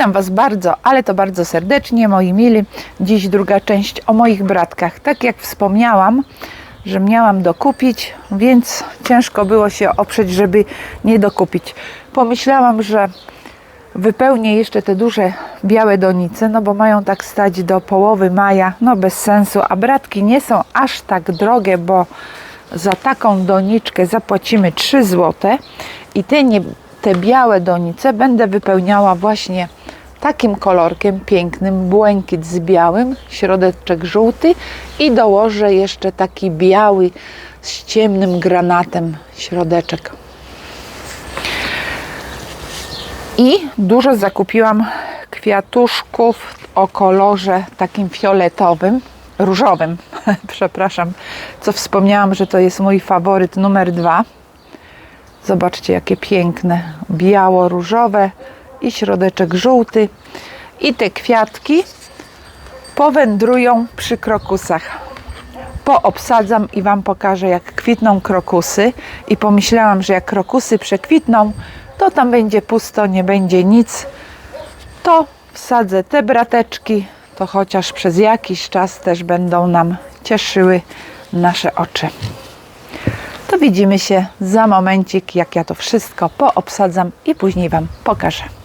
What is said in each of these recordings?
Witam Was bardzo, ale to bardzo serdecznie, moi mili. Dziś druga część o moich bratkach. Tak jak wspomniałam, że miałam dokupić, więc ciężko było się oprzeć, żeby nie dokupić. Pomyślałam, że wypełnię jeszcze te duże białe donice, no bo mają tak stać do połowy maja, no bez sensu, a bratki nie są aż tak drogie, bo za taką doniczkę zapłacimy 3 zł i te, nie, te białe donice będę wypełniała właśnie takim kolorkiem pięknym, błękit z białym, środeczek żółty i dołożę jeszcze taki biały z ciemnym granatem środeczek. I dużo zakupiłam kwiatuszków o kolorze takim fioletowym, różowym, przepraszam, co wspomniałam, że to jest mój faworyt numer dwa. Zobaczcie, jakie piękne, biało-różowe i środeczek żółty. I te kwiatki powędrują przy krokusach. Poobsadzam i Wam pokażę, jak kwitną krokusy. I pomyślałam, że jak krokusy przekwitną, to tam będzie pusto, nie będzie nic. To wsadzę te brateczki, to chociaż przez jakiś czas też będą nam cieszyły nasze oczy. To widzimy się za momencik, jak ja to wszystko poobsadzam i później Wam pokażę.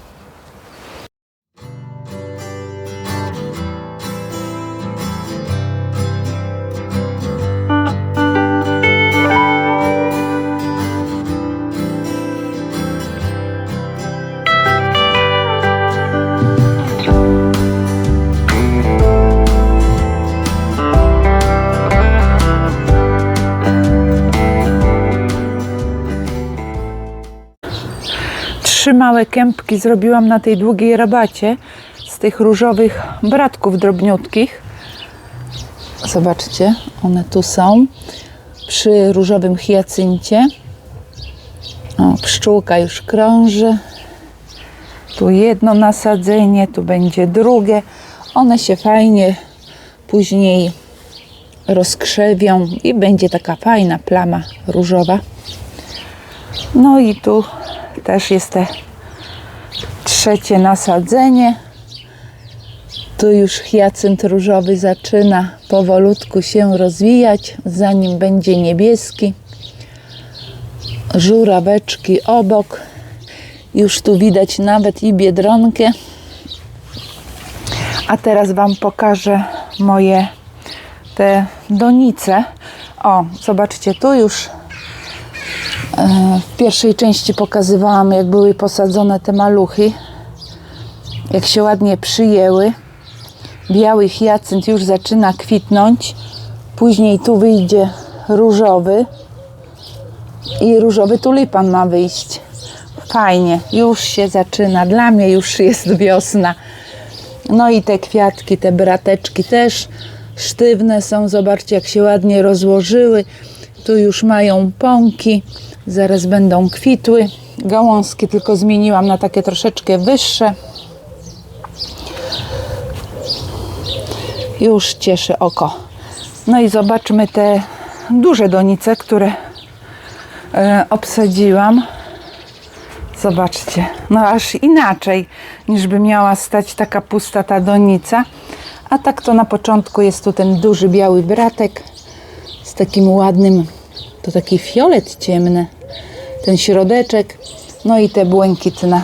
Trzy małe kępki zrobiłam na tej długiej rabacie z tych różowych bratków drobniutkich. Zobaczcie, one tu są przy różowym hiacyncie. O, pszczółka już krąży. Tu jedno nasadzenie, tu będzie drugie. One się fajnie później rozkrzewią i będzie taka fajna plama różowa. No i tu też jest te trzecie nasadzenie. Tu już hiacynt różowy zaczyna powolutku się rozwijać, zanim będzie niebieski. Żuraweczki obok. Już tu widać nawet i biedronkę. A teraz Wam pokażę moje te donice. O, zobaczcie, tu już w pierwszej części pokazywałam, jak były posadzone te maluchy, jak się ładnie przyjęły. Biały hiacynt już zaczyna kwitnąć. Później tu wyjdzie różowy i różowy tulipan ma wyjść. Fajnie, już się zaczyna. Dla mnie już jest wiosna. No i te kwiatki, te brateczki też sztywne są. Zobaczcie, jak się ładnie rozłożyły. Tu już mają pąki. Zaraz będą kwitły. Gałązki tylko zmieniłam na takie troszeczkę wyższe. Już cieszy oko. No i zobaczmy te duże donice, które e, obsadziłam. Zobaczcie, no aż inaczej niż by miała stać taka pusta ta donica. A tak to na początku jest tu ten duży biały bratek z takim ładnym, to taki fiolet ciemny, ten środeczek, no i te błękitne.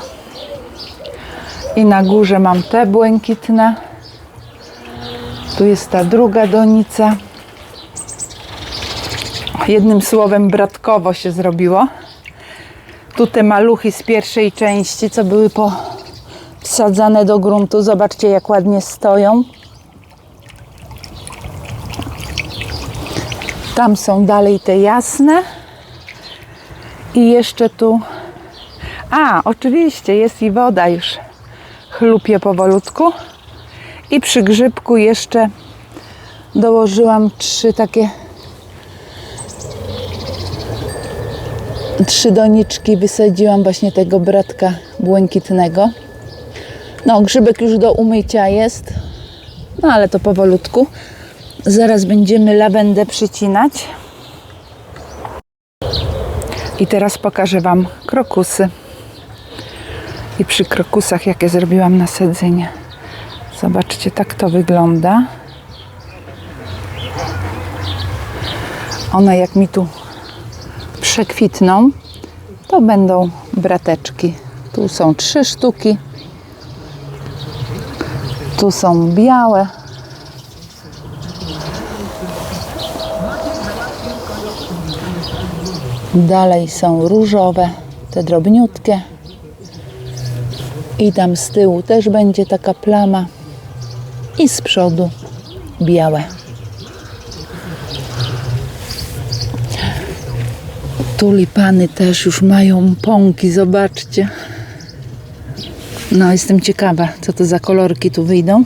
I na górze mam te błękitne. Tu jest ta druga donica. Jednym słowem bratkowo się zrobiło. Tu te maluchy z pierwszej części, co były po wsadzane do gruntu. Zobaczcie, jak ładnie stoją. Tam są dalej te jasne. I jeszcze tu. A, oczywiście jest i woda już. Chlupie powolutku. I przy grzybku jeszcze dołożyłam trzy takie trzy doniczki wysadziłam właśnie tego bratka błękitnego. No, grzybek już do umycia jest, no ale to powolutku. Zaraz będziemy lawendę przycinać. I teraz pokażę Wam krokusy. I przy krokusach, jakie zrobiłam nasadzenie. Zobaczcie, tak to wygląda. One jak mi tu przekwitną, to będą brateczki. Tu są trzy sztuki. Tu są białe. Dalej są różowe, te drobniutkie. I tam z tyłu też będzie taka plama. I z przodu białe. Tulipany też już mają pąki, zobaczcie. No, jestem ciekawa, co to za kolorki tu wyjdą.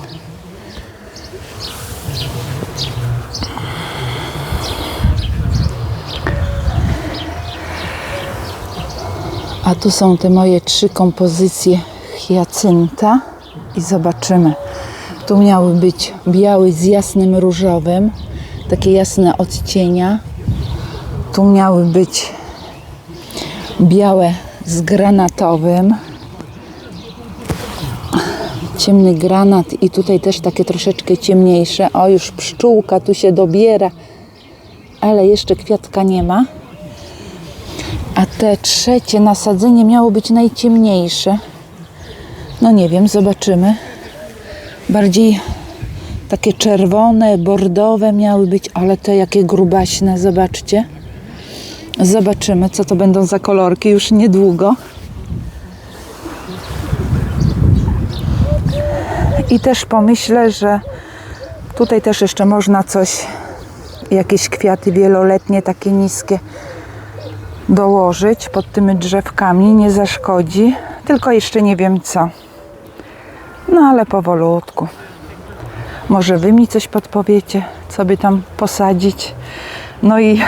A tu są te moje trzy kompozycje hiacynta i zobaczymy. Tu miały być biały z jasnym różowym, takie jasne odcienia. Tu miały być białe z granatowym. Ciemny granat i tutaj też takie troszeczkę ciemniejsze. O, już pszczółka tu się dobiera, ale jeszcze kwiatka nie ma. Te trzecie nasadzenie miało być najciemniejsze. No nie wiem, zobaczymy. Bardziej takie czerwone, bordowe miały być, ale te jakie grubaśne, zobaczcie. Zobaczymy, co to będą za kolorki już niedługo. I też pomyślę, że tutaj też jeszcze można coś, jakieś kwiaty wieloletnie, takie niskie dołożyć pod tymi drzewkami, nie zaszkodzi. Tylko jeszcze nie wiem co. No ale powolutku. Może wy mi coś podpowiecie, co by tam posadzić. No i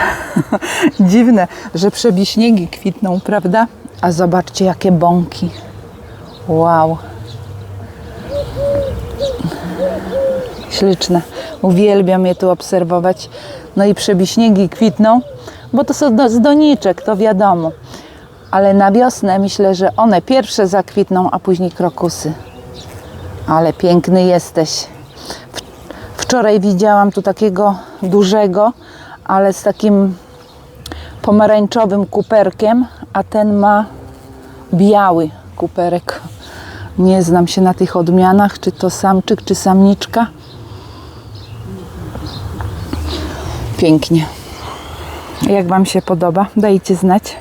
dziwne, że przebiśniegi kwitną, prawda? A zobaczcie, jakie bąki. Wow. Śliczne. Uwielbiam je tu obserwować. No i przebiśniegi kwitną, bo to są z doniczek, to wiadomo. Ale na wiosnę myślę, że one pierwsze zakwitną, a później krokusy. Ale piękny jesteś. Wczoraj widziałam tu takiego dużego, ale z takim pomarańczowym kuperkiem, a ten ma biały kuperek. Nie znam się na tych odmianach, czy to samczyk, czy samiczka. Pięknie. Jak Wam się podoba? Dajcie znać.